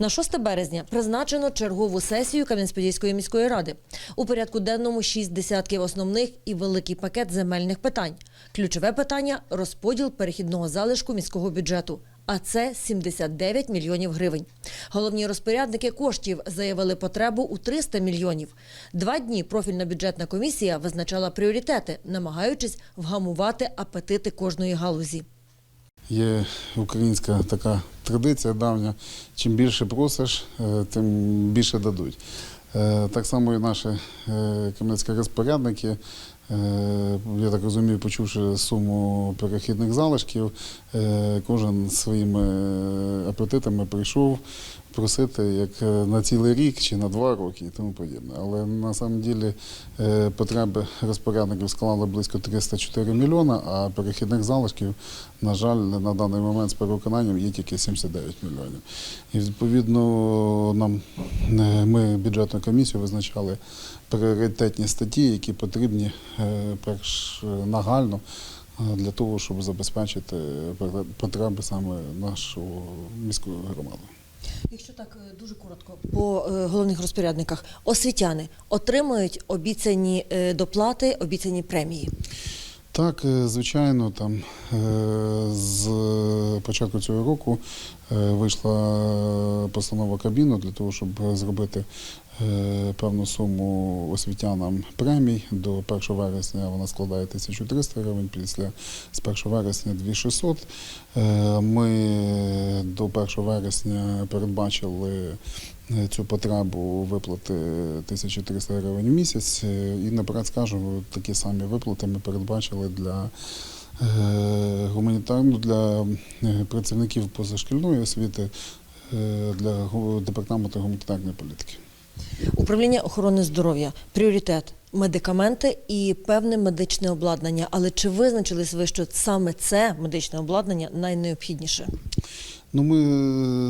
На 6 березня призначено чергову сесію Кам'янець-Подільської міської ради. У порядку денному шість десятків основних і великий пакет земельних питань. Ключове питання – розподіл перехідного залишку міського бюджету. А це 79 мільйонів гривень. Головні розпорядники коштів заявили потребу у 300 мільйонів. Два дні профільна бюджетна комісія визначала пріоритети, намагаючись вгамувати апетити кожної галузі. Є українська така традиція давня. Чим більше просиш, е, тим більше дадуть. Е, Так само і наші кам'янські розпорядники, е, я так розумію, почувши суму перехідних залишків, е, кожен своїми е, апетитами прийшов просити як е, на цілий рік чи на два роки і тому подібне. Але на самом ділі е, потреби розпорядників склали близько 304 мільйона, а перехідних залишків, на жаль, на даний момент з перевиконанням є тільки 79 мільйонів. І відповідно нам е, ми бюджетну комісію визначали пріоритетні статті, які потрібні перш нагально. Для того, щоб забезпечити потреби саме нашого міської громади. Якщо так е, дуже коротко по е, головних розпорядниках, освітяни отримують обіцяні е, доплати, обіцяні премії. Так, е, звичайно, там е, з початку цього року е, вийшла постанова Кабміну для того, щоб зробити е, певну суму освітянам премій. До 1 вересня вона складає 1300 гривень, після з 1 вересня 2600. Е, Ми до 1 вересня передбачили е, цю потребу виплати 1300 гривень в місяць. Е, І наперед скажу, такі самі виплати ми передбачили для е, гуманітарну для е, працівників позашкільної освіти е, для департаменту гуманітарної політики. Управління охорони здоров'я пріоритет медикаменти і певне медичне обладнання. Але чи визначились ви, що саме це медичне обладнання найнеобхідніше? Ну, ми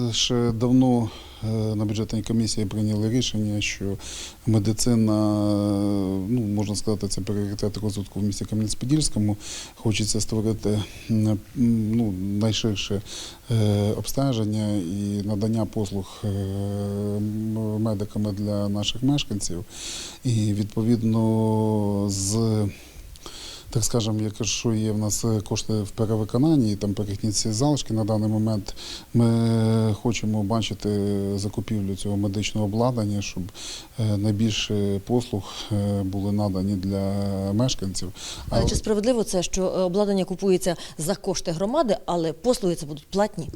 е, ще давно е, на бюджетній комісії прийняли рішення, що медицина, е, ну можна сказати, це пріоритет розвитку в місті Кам'янець-Подільському. Хочеться створити ну, найширше обстеження і надання послуг медиками для наших мешканців. І відповідно з так скажемо, якщо є в нас е, кошти в перевиконанні, там перехідні ці залишки на даний момент, ми хочемо бачити закупівлю цього медичного обладнання, щоб е, найбільше послуг е, були надані для мешканців. Але чи справедливо це, що обладнання купується за кошти громади, але послуги це будуть платні?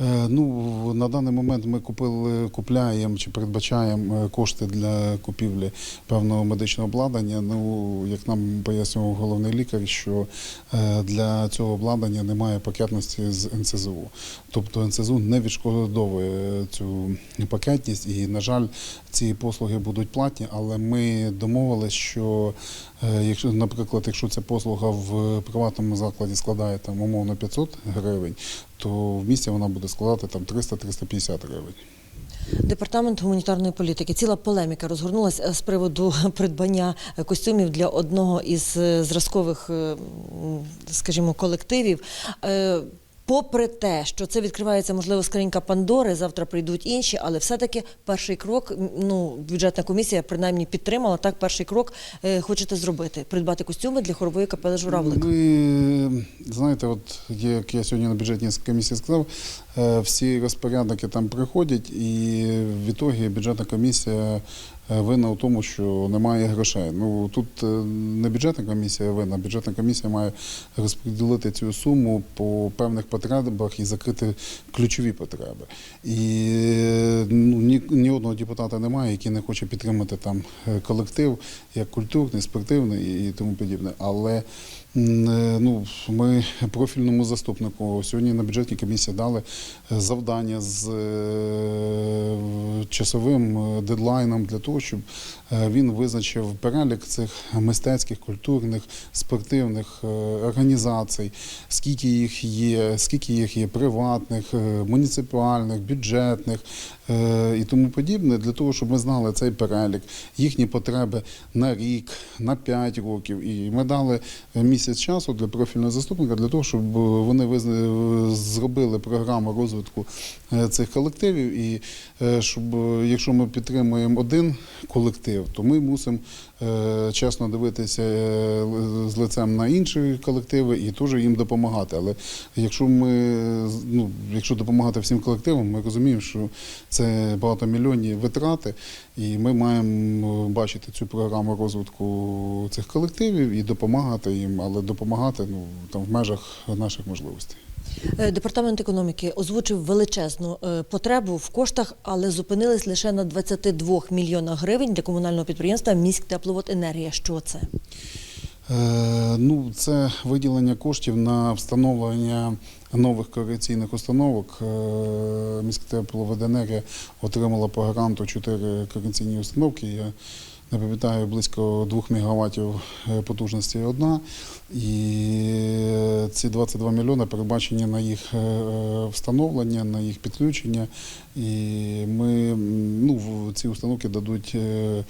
Е, Ну, на даний момент ми купили, купляємо чи передбачаємо е, кошти для купівлі певного медичного обладнання. Ну, як нам пояснював головний лікар, що е, для цього обладнання немає пакетності з НСЗУ. Тобто НСЗУ не відшкодовує цю пакетність, і, на жаль, ці послуги будуть платні, але ми домовилися, що якщо, наприклад, якщо ця послуга в приватному закладі складає там умовно 500 гривень, то в місті вона буде складати там 300-350 гривень. Департамент гуманітарної політики. Ціла полеміка розгорнулася з приводу придбання е, костюмів для одного із е, зразкових, е, скажімо, колективів. Попри те, що це відкривається, можливо, скринька Пандори, завтра прийдуть інші, але все-таки перший крок, ну, бюджетна комісія принаймні підтримала, так, перший крок е, хочете зробити, придбати костюми для хорової капели Журавлик. Ми, знаєте, от як я сьогодні на бюджетній комісії сказав, е, всі розпорядники там приходять, і в ітогі бюджетна комісія винна у тому, що немає грошей. Ну тут е, не бюджетна комісія винна, бюджетна комісія має розподілити цю суму по певних потребах і закрити ключові потреби. І е, ну, ні, ні одного депутата немає, який не хоче підтримати там е, колектив, як культурний, спортивний і тому подібне. Але е, ну, ми профільному заступнику сьогодні на бюджетній комісії дали е, завдання з е, часовим е, дедлайном для того, щоб е, він визначив перелік цих мистецьких, культурних, спортивних е, організацій, скільки їх є, скільки їх є приватних, е, муніципальних, бюджетних, е, і тому подібне, для того, щоб ми знали цей перелік, їхні потреби на рік, на 5 років. І ми дали місяць часу для профільного заступника для того, щоб вони зробили програму розвитку е, цих колективів. І е, щоб е, якщо ми підтримуємо один колектив, то ми мусимо е, чесно дивитися е, з лицем на інші колективи і теж їм допомагати. Але якщо ми ну, якщо допомагати всім колективам, ми розуміємо, що це багатомільйонні витрати, і ми маємо бачити цю програму розвитку цих колективів і допомагати їм, але допомагати ну там в межах наших можливостей. Е, Департамент економіки озвучив величезну е, потребу в коштах, але зупинились лише на 22 мільйонах гривень для комунального підприємства «Міськтепловоденергія». Що це? Е, Ну, це виділення коштів на встановлення нових корекційних установок. Міськтепловоденергія отримала по гранту чотири корекційні установки. Я не пам'ятаю, близько 2 МВт потужності одна. І ці 22 мільйони передбачені на їх е, встановлення, на їх підключення. І ми ну, ці установки дадуть е, е,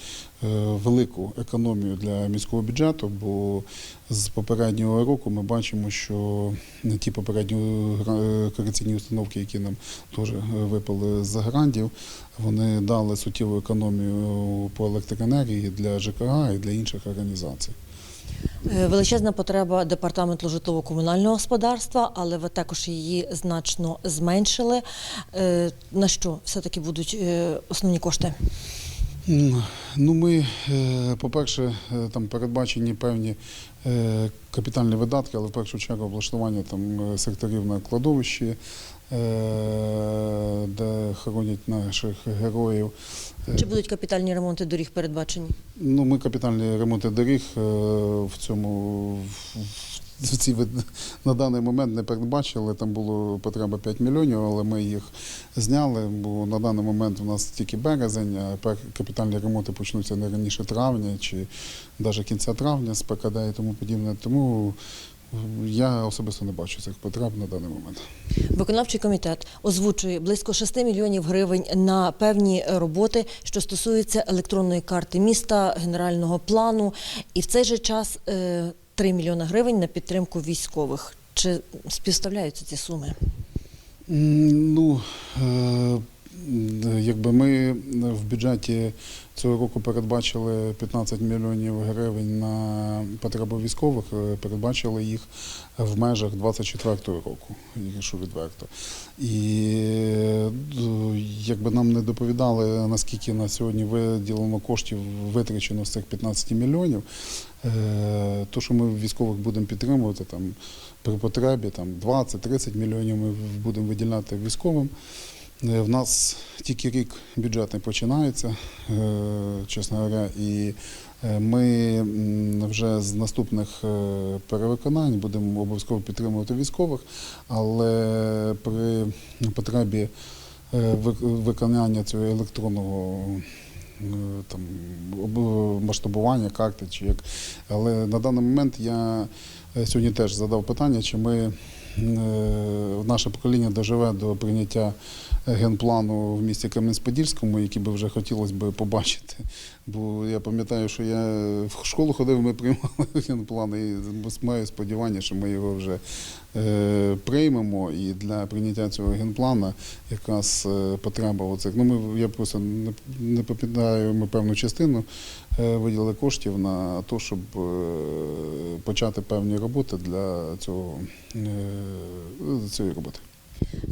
велику економію для міського бюджету, бо з попереднього року ми бачимо, що ті попередні гра- корекційні установки, які нам теж е, випали з грантів, вони дали суттєву економію по електроенергії для ЖКГ і для інших організацій. Е, Величезна потреба департаменту житлово-комунального господарства, але ви також її значно зменшили. Е, На що все-таки будуть е, основні кошти? Ну, ми, е, по-перше, е, там передбачені певні е, капітальні видатки, але в першу чергу облаштування там секторів на кладовищі, де хоронять наших героїв. Чи будуть капітальні ремонти доріг передбачені? Ну, ми капітальні ремонти доріг в цьому в ці вид- на даний момент не передбачили. Там було потреба 5 мільйонів, але ми їх зняли. Бо на даний момент у нас тільки березень, а капітальні ремонти почнуться не раніше травня чи навіть кінця травня з ПКД і тому подібне. Тому я особисто не бачу цих потреб на даний момент. Виконавчий комітет озвучує близько 6 мільйонів гривень на певні роботи, що стосуються електронної карти міста, генерального плану, і в цей же час е, 3 мільйони гривень на підтримку військових. Чи співставляються ці суми? Ну, е, якби ми в бюджеті цього року передбачили 15 мільйонів гривень на потребу військових, е, передбачили їх в межах 24-го року, якщо відверто. І е, якби нам не доповідали, наскільки на сьогодні виділено коштів витрачено з цих 15 мільйонів, то, що ми військових будемо підтримувати там при потребі 20-30 мільйонів ми будемо виділяти військовим. Е, В нас тільки рік бюджетний починається, е, чесно говоря, і е, ми вже з наступних е, перевиконань будемо обов'язково підтримувати військових, але при потребі е, виконання цього електронного е, там, об- масштабування карти чи як. Але на даний момент я е, сьогодні теж задав питання, чи ми е, наше покоління доживе до прийняття генплану в місті Кам'янець-Подільському, який би вже хотілося б побачити. Бо я пам'ятаю, що я в школу ходив, ми приймали генплан, і маю сподівання, що ми його вже е, приймемо. І для прийняття цього генплана якраз е, потреба оцих. Ну, ми, я просто не, пам'ятаю, ми певну частину е, виділили коштів на те, щоб е, почати певні роботи для цього, е, цієї роботи.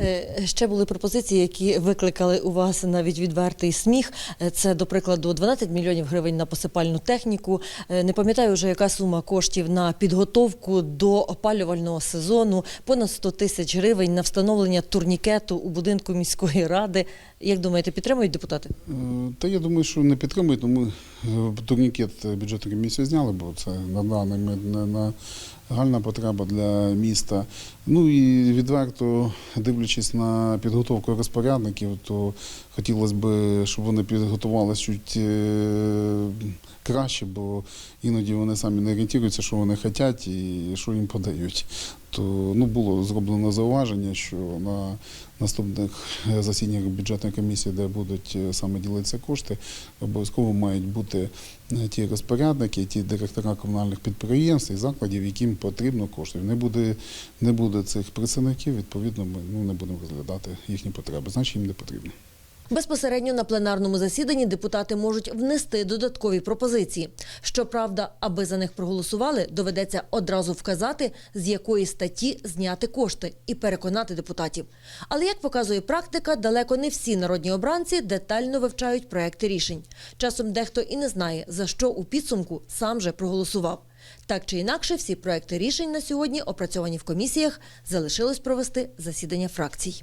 Е, Ще були пропозиції, які викликали у вас навіть відвертий сміх. Е, Це, до прикладу, 12 мільйонів гривень на посипальну техніку. Е, Не пам'ятаю вже, яка сума коштів на підготовку до опалювального сезону, понад 100 тисяч гривень на встановлення турнікету у будинку міської ради. Як думаєте, підтримують депутати? Е, Та я думаю, що не підтримують, тому е, турнікет бюджету комісії зняли, бо це на даний момент нагальна потреба для міста. Ну і відверто, дивлячись на підготовку розпорядників, то хотілося б, щоб вони підготувалися чуть е, краще, бо іноді вони самі не орієнтуються, що вони хочуть і що їм подають. То ну, було зроблено зауваження, що на наступних е, засіданнях бюджетної комісії, де будуть е, саме ділитися кошти, обов'язково мають бути ті розпорядники, ті директора комунальних підприємств і закладів, яким потрібно коштів. Не буде, не буде цих представників, відповідно, ми ну, не будемо розглядати їхні потреби, значить їм не потрібно. Безпосередньо на пленарному засіданні депутати можуть внести додаткові пропозиції. Щоправда, аби за них проголосували, доведеться одразу вказати, з якої статті зняти кошти і переконати депутатів. Але як показує практика, далеко не всі народні обранці детально вивчають проекти рішень. Часом дехто і не знає, за що у підсумку сам же проголосував. Так чи інакше, всі проекти рішень на сьогодні, опрацьовані в комісіях, залишилось провести засідання фракцій.